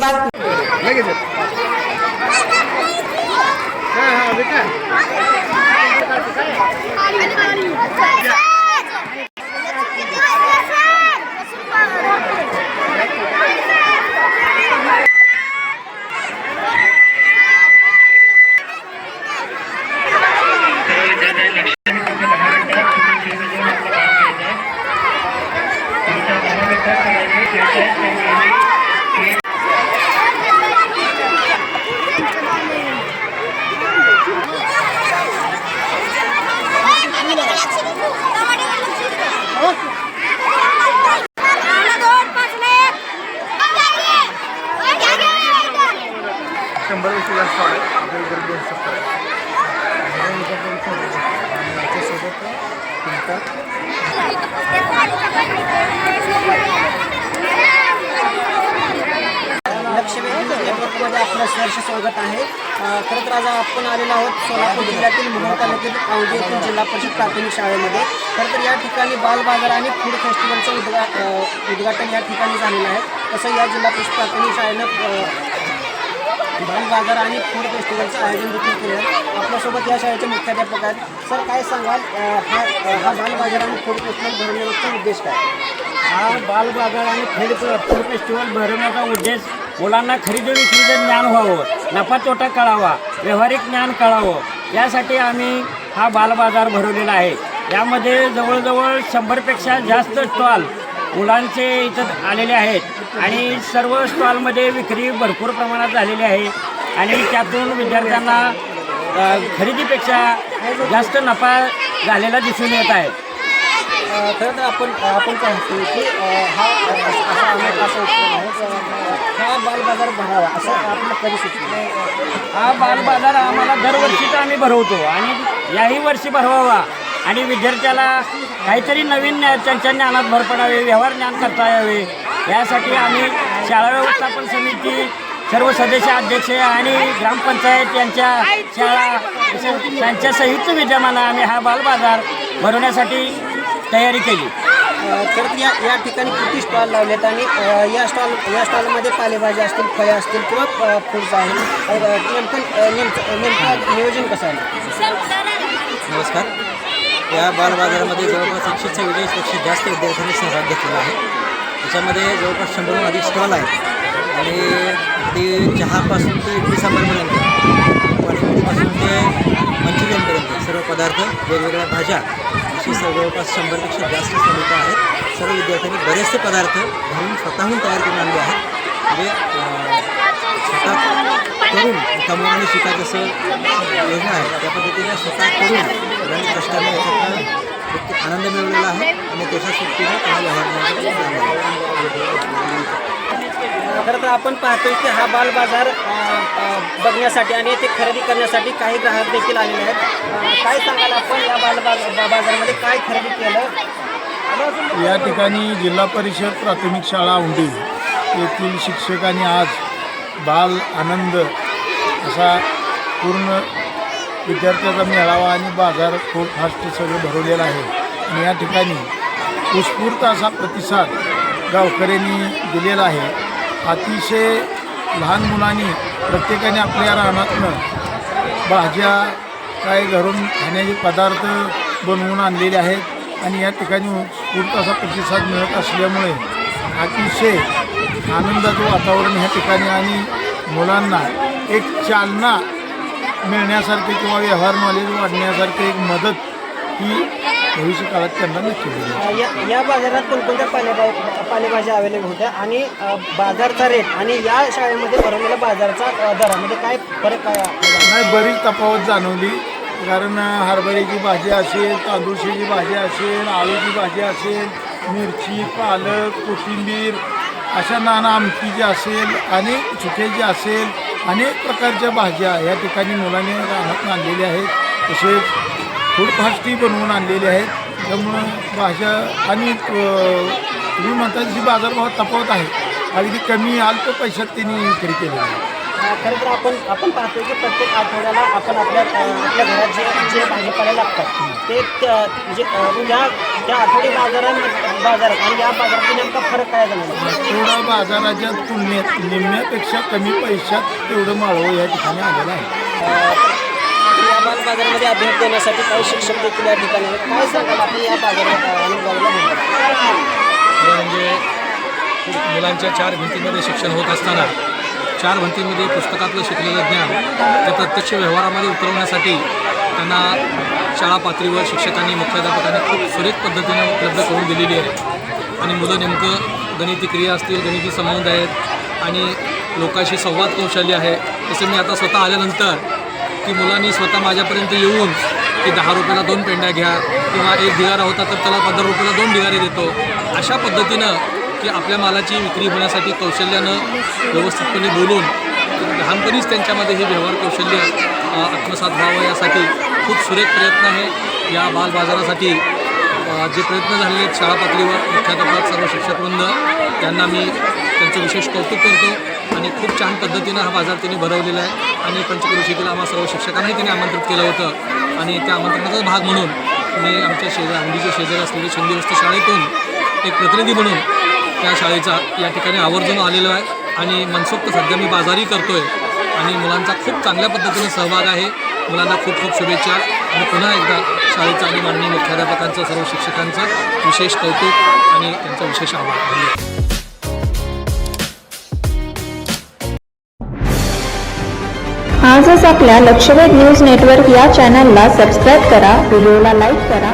बातमी लगेच येतो. हा हा बेटा शंभर वर्ष जास्त आहे आपल्याला दोन सत्तर आहे याच्यासोबत तुमचा लक्ष्मी नेटवर्कमध्ये आपलं सहर्ष स्वागत आहे. खरं तर आज आपण आलेलो आहोत सोलापूर जिल्ह्यातील मुघल तालुक्यातील औंधी येथील जिल्हा परिषद प्राथमिक शाळेमध्ये. खरं तर या ठिकाणी बाल बाजार आणि फूड फेस्टिवलचं उद्घा उद्घाटन या ठिकाणी झालेलं आहे. तसं या जिल्हा परिषद प्राथमिक शाळेनं भाई बाजार आणि फूड फेस्टिवलचं आयोजन देखील केलं आहे आपल्यासोबत या शाळेचे मुख्याध्यापक आहेत. सर काय सांगाल? हा हा बालबाजार आणि फूड फेस्टिवल भरवण्याचा उद्देश काय? हा बालबाजार आणि खेळ फूड फेस्टिवल भरवण्याचा उद्देश मुलांना खरेदी विक्रीचं ज्ञान व्हावं नफा तोटा कळावा व्यावहारिक ज्ञान कळावं. यासाठी आम्ही हा बालबाजार भरवलेला आहे. यामध्ये जवळजवळ शंभरपेक्षा जास्त स्टॉल मुलांचे इथं आलेले आहेत आणि सर्व स्टॉलमध्ये विक्री भरपूर प्रमाणात झालेली आहे. आणि त्यातून विद्यार्थ्यांना खरेदीपेक्षा जास्त नफा झालेला दिसून येत आहे. खरं तर आपण आपण पाहतो की हा असा अनेक असा उपक्रम आहे हा बालबाजार भरावा असं आपलं कधी सुचलं हा बालबाजार आम्हाला दरवर्षीच आम्ही भरवतो आणि याही वर्षी भरवावा. आणि विद्यार्थ्याला काहीतरी नवीन त्यांच्या ज्ञानात भर पडावे व्यवहार ज्ञान करता यावे. यासाठी आम्ही शाळा व्यवस्थापन समिती सर्व सदस्य अध्यक्ष आणि ग्रामपंचायत यांच्या शाळा त्यांच्या संयुक्त विद्यमानं आम्ही हा बालबाजार भरवण्यासाठी तयारी केली. तर या या ठिकाणी किती स्टॉल लावलेत आणि या स्टॉल या स्टॉलमध्ये पालेभाज्या असतील फळे असतील किंवा फूड्स आहे नेमकं नेमकं नेमकं नियोजन कसं आहे? नमस्कार. या बालबाजारामध्ये जवळपास एकशे चव्वेचाळीसपेक्षा जास्त विद्यार्थ्यांनी सहभाग घेतलेला आहे. त्याच्यामध्ये जवळपास शंभरहून अधिक स्टॉल आहेत. आणि ते चहापासून ते इडली सांबारपर्यंत पाणीपुरीपासून ते मंचुरियनपर्यंत सर्व पदार्थ वेगवेगळ्या भाज्या अशी सर्व जवळपास शंभरपेक्षा जास्त समित्या आहेत. सर्व विद्यार्थ्यांनी बरेचसे पदार्थ घरून स्वतःहून तयार करून आणले आहेत. म्हणजे स्वतः करून कमवून आणि शिका जसं योजना आहे. त्या पद्धतीने स्वतः करून आणि कष्टाने याच्यातनं आनंद मिळवलेला आहे आणि त्याच्या त्यांना व्यवहार खरं तर आपण पाहतोय की हा बाल बाजार बघण्यासाठी आणि ते खरेदी करण्यासाठी काही ग्राहक देखील आलेले आहेत. काय सांगाल आपण या बाल बाजारामध्ये काय खरेदी केलं? या ठिकाणी जिल्हा परिषद प्राथमिक शाळा औंढी येथील शिक्षकांनी आज बाल आनंद असा पूर्ण विद्यार्थ्याचा मेळावा आणि बाजार खूप फास्ट सगळं भरवलेला आहे. आणि या ठिकाणी उत्स्फूर्त असा प्रतिसाद गावकऱ्यांनी दिलेला आहे. अतिशय लहान मुलांनी प्रत्येकाने आपल्या रानातनं भाज्या काय घरून खाण्याचे पदार्थ बनवून आणलेले आहेत. आणि या ठिकाणी उत्स्फूर्त असा प्रतिसाद मिळत असल्यामुळे अतिशय आनंदाचं वातावरण ह्या ठिकाणी आणि मुलांना एक चालना मिळण्यासारखे किंवा व्यवहार नॉलेज वाढण्यासारखे एक मदत ही भविष्य काळात त्यांना नक्की होईल या या बाजारात कोणकोणत्या पालेभा पालेभाज्या अवेलेबल होत्या आणि अ, बाजारचा रेट आणि या शाळेमध्ये भरवलेल्या बाजारचा अ, दरामध्ये काय फरक काय आहे? नाही बरीच तफावत जाणवली कारण हरभऱ्याची भाजी असेल तांदूळशीची भाजी असेल आळूची भाजी असेल मिरची पालक कोथिंबीर अशा नाना आमटीची असेल अनेक चुक्याची असेल अनेक प्रकारच्या भाज्या या ठिकाणी मुलांनी राहत आणलेल्या आहेत. तसेच फूडफास्टही बनवून आणलेली आहेत. त्यामुळं भाज्या आणि तुम्ही म्हणता जी बाजारभावात तफावत आहे. अगदी कमी अल्प पैशात त्यांनी विक्री केली आहे. खरं तर आपण आपण पाहतो की प्रत्येक आठवड्याला आपण आपल्या आपल्या घरात जे जे भाजीपाला लागतात ते त्या- म्हणजे या त्या आठवडी बाजारात आणि या बाजारात नेमका फरक काय झाला? तेवढं बाजाराच्या तुलनेत निम्म्यापेक्षा कमी पैशात तेवढं माळवं या ठिकाणी आलेलं आहे. या बाजारामध्ये अभ्यास देण्यासाठी काही शिक्षक देखील या ठिकाणी आहेत. काय सांगाल? आपण या बाजारात म्हणजे मुलांच्या चार भिंतीमध्ये शिक्षण होत असताना चार भिंतीमध्ये पुस्तकातलं शिकलेलं ज्ञान ते प्रत्यक्ष व्यवहारामध्ये उतरवण्यासाठी त्यांना शाळा पातळीवर शिक्षकांनी मुख्याध्यापकांनी खूप सुरेख पद्धतीने उपलब्ध करून दिलेली आहे. आणि मुलं नेमकं गणिती क्रिया असतील गणिती संबंध आहेत आणि लोकांशी संवाद कौशल्य आहे तसं मी आता स्वतः आल्यानंतर की मुलांनी स्वतः माझ्यापर्यंत येऊन की दहा रुपयाला दोन पेंड्या घ्या किंवा एक ढिगारा होता तर त्याला पंधरा रुपयाला दोन ढिगारे देतो. अशा पद्धतीनं की आपल्या मालाची विक्री होण्यासाठी कौशल्यानं व्यवस्थितपणे बोलून लहानपणीच त्यांच्यामध्ये हे व्यवहार कौशल्य आत्मसात व्हावं यासाठी खूप सुरेख प्रयत्न आहे. या बाल बाजारासाठी जे प्रयत्न झालेले आहेत शाळा पातळीवर मुख्याध्यापक सर्व शिक्षकवृंद त्यांना मी त्यांचं विशेष कौतुक करतो आणि खूप छान पद्धतीनं हा बाजार त्यांनी भरवलेला आहे. आणि पंचक्रोशीतील आम्हा सर्व शिक्षकांनाही त्यांनी आमंत्रित केलं होतं. आणि त्या आमंत्रणाचाच भाग म्हणून मी आमच्या शेजा अंडीच्या शेजारी असलेल्या शिंदे शाळेतून एक प्रतिनिधी म्हणून त्या शाळेचा या ठिकाणी आवर्जून आलेलो आहे. आणि मनसोक्त सध्या मी बाजारी करतो आहे आणि मुलांचा खूप चांगल्या पद्धतीने सहभाग आहे. मुलांना खूप खूप शुभेच्छा. आणि पुन्हा एकदा शाळेचं आणि माननीय मुख्याध्यापकांचं सर्व शिक्षकांचं विशेष कौतुक आणि त्यांचा विशेष आभार. धन्यवाद. आजच आपल्या लक्षवेध न्यूज नेटवर्क या चॅनलला सबस्क्राईब करा व्हिडिओला लाईक करा.